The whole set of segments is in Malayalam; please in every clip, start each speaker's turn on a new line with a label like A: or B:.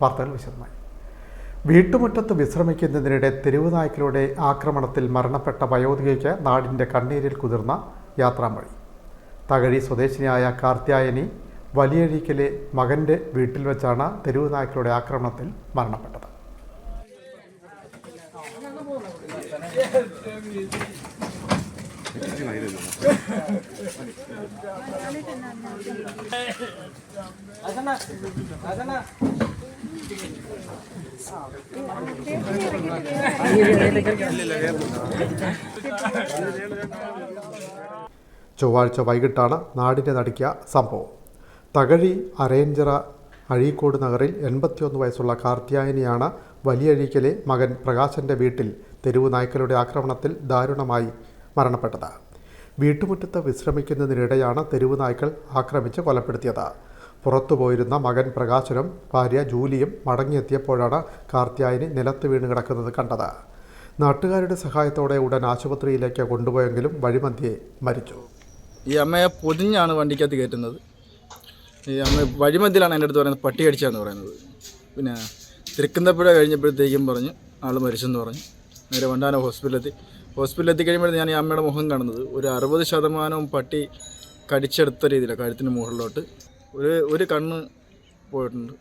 A: വാർത്തകൾ വിശദമായി. വീട്ടുമുറ്റത്ത് വിശ്രമിക്കുന്നതിനിടെ തെരുവുനായ്ക്കളുടെ ആക്രമണത്തിൽ മരണപ്പെട്ട വയോധികയ്ക്ക് നാടിന്റെ കണ്ണീരിൽ കുതിർന്ന യാത്രാമൊഴി. തകഴി സ്വദേശിനിയായ കാർത്യായനി വലിയഴീക്കലെ മകന്റെ വീട്ടിൽ വെച്ചാണ് തെരുവുനായ്ക്കളുടെ ആക്രമണത്തിൽ മരണപ്പെട്ടത്. ചൊവ്വാഴ്ച വൈകിട്ടാണ് നാടിനെ നടുക്കിയ സംഭവം. തകഴി അരേഞ്ചറ അഴീക്കോട് നഗറിൽ എൺപത്തിയൊന്ന് വയസ്സുള്ള കാർത്യായനിയാണ് വലിയഴീക്കലെ മകൻ പ്രകാശന്റെ വീട്ടിൽ തെരുവ് നായ്ക്കളുടെ ആക്രമണത്തിൽ ദാരുണമായി മരണപ്പെട്ടത്. വീട്ടുമുറ്റത്ത് വിശ്രമിക്കുന്നതിനിടെയാണ് തെരുവ് നായ്ക്കൾ ആക്രമിച്ച് കൊലപ്പെടുത്തിയത്. പുറത്തുപോയിരുന്ന മകൻ പ്രകാശനും ഭാര്യ ജൂലിയും മടങ്ങിയെത്തിയപ്പോഴാണ് കാർത്യായനി നിലത്ത് വീണ് കിടക്കുന്നത് കണ്ടത്. നാട്ടുകാരുടെ സഹായത്തോടെ ഉടൻ ആശുപത്രിയിലേക്ക് കൊണ്ടുപോയെങ്കിലും വഴിമധ്യേ മരിച്ചു.
B: ഈ അമ്മയെ പൊതിഞ്ഞാണ് വണ്ടിക്കകത്ത് കയറ്റുന്നത്. ഈ അമ്മ വഴിമധ്യയിലാണ് എന്റെ അടുത്ത് പറയുന്നത് പട്ടി അടിച്ചാന്ന് പറയുന്നത്. പിന്നെ തിരുക്കുന്നപ്പുഴ കഴിഞ്ഞപ്പോഴത്തേക്കും പറഞ്ഞ് ആൾ മരിച്ചെന്ന് പറഞ്ഞു. നേരെ വണ്ടാന ഹോസ്പിറ്റലിലെത്തി. ഹോസ്പിറ്റലിൽ എത്തിക്കഴിയുമ്പോഴേ ഞാൻ ഈ അമ്മയുടെ മുഖം കാണുന്നത്. ഒരു അറുപത് ശതമാനവും പട്ടി കടിച്ചെടുത്ത രീതിയിലാണ് കഴുത്തിന് മുകളിലോട്ട് ഒരു ഒരു കണ്ണ് പോയിട്ടുണ്ട്.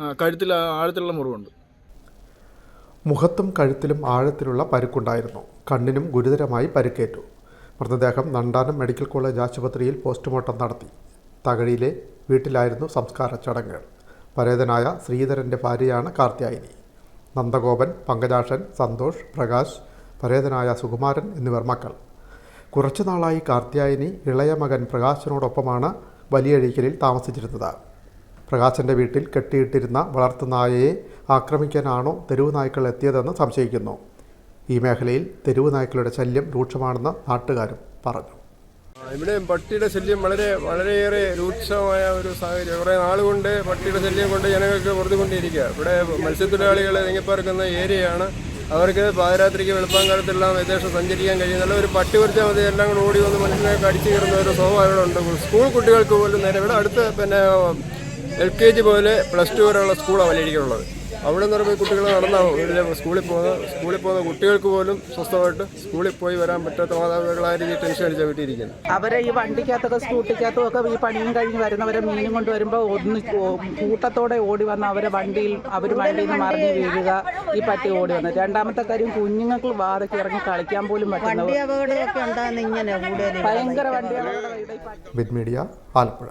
B: ആ കഴുത്തിൽ ആഴത്തിലുള്ള മുറിവുണ്ട്.
A: മുഖത്തും കഴുത്തിലും ആഴത്തിലുള്ള പരുക്കുണ്ടായിരുന്നു. കണ്ണിനും ഗുരുതരമായി പരുക്കേറ്റു. മൃതദേഹം നണ്ടാനം മെഡിക്കൽ കോളേജ് ആശുപത്രിയിൽ പോസ്റ്റ്മോർട്ടം നടത്തി. തകഴിയിലെ വീട്ടിലായിരുന്നു സംസ്കാര ചടങ്ങുകൾ. പരേതനായ ശ്രീധരന്റെ ഭാര്യയാണ് കാർത്യായനി. നന്ദഗോപൻ പങ്കജാക്ഷൻ സന്തോഷ് പ്രകാശ് പരേതനായ സുകുമാരൻ എന്നിവർ മക്കൾ. കുറച്ചു നാളായി കാർത്യായനി ഇളയ മകൻ പ്രകാശനോടൊപ്പമാണ് വലിയഴീക്കലിൽ താമസിച്ചിരുന്നത്. പ്രകാശന്റെ വീട്ടിൽ കെട്ടിയിട്ടിരുന്ന വളർത്തുനായയെ ആക്രമിക്കാനാണോ തെരുവ് നായ്ക്കൾ എത്തിയതെന്ന് സംശയിക്കുന്നു. ഈ മേഖലയിൽ തെരുവ് നായ്ക്കളുടെ ശല്യം രൂക്ഷമാണെന്ന് നാട്ടുകാരും പറഞ്ഞു.
C: ഇവിടെ പട്ടിയുടെ ശല്യം വളരെ വളരെയേറെ രൂക്ഷമായ ഒരു സാഹചര്യം. കുറേ നാളുകൊണ്ട് പട്ടിയുടെ ശല്യം കൊണ്ട് ജനങ്ങൾക്ക് വെറുതുകൊണ്ടിരിക്കുക ഇവിടെ മത്സ്യത്തൊഴിലാളികൾ നീങ്ങിപ്പറക്കുന്ന ഏരിയയാണ് അവർക്ക് പാതിരാത്രിക്ക് വെളുപ്പാങ്കാലത്തെല്ലാം വിദേശം സഞ്ചരിക്കാൻ കഴിയുന്നില്ല ഒരു പട്ടി കുറച്ചാൽ മതി. എല്ലാം കൂടെ ഓടി വന്ന് മനുഷ്യനെ കടിച്ചു കയറുന്ന ഒരു സ്വഭാവം ഉണ്ട് സ്കൂൾ കുട്ടികൾക്ക് പോലും നേരെ ഇവിടെ അടുത്ത് പിന്നെ എൽ കെ ജി പോലെ പ്ലസ് ടു വരെയുള്ള സ്കൂളാണ് വലിയടിക്കുള്ളത് അവിടെ നിന്ന് പറയുമ്പോൾ കുട്ടികൾ നടന്നാവും. വീട്ടിലെ സ്കൂളിൽ പോകുന്ന സ്കൂളിൽ പോകുന്ന കുട്ടികൾക്ക് പോലും സ്വസ്ഥമായിട്ട് സ്കൂളിൽ പോയി വരാൻ പറ്റാത്ത മാതാപിതാക്കളായ രീതിയിൽ ടെൻഷൻ അടിച്ച വീട്ടിയിരിക്കുന്നത്
D: അവരെ ഈ വണ്ടിക്കകത്തൊക്കെ സ്കൂട്ടിക്കകത്തും ഒക്കെ ഈ പണിയും കഴിഞ്ഞ് വരുന്നവരെ മീനും കൊണ്ട് വരുമ്പോൾ ഒന്ന് കൂട്ടത്തോടെ ഓടി വന്ന് അവരെ വണ്ടിയിൽ അവർ വണ്ടിയിൽ നിന്ന് മറിഞ്ഞ് വീഴുക. ഈ പട്ടി ഓടി വന്നത് രണ്ടാമത്തെ കാര്യം കുഞ്ഞുങ്ങൾക്ക് വാതൊക്കെ ഇറങ്ങി കളിക്കാൻ പോലും പറ്റുന്ന ഭയങ്കര വണ്ടി
A: മീഡിയ ആലപ്പുഴ.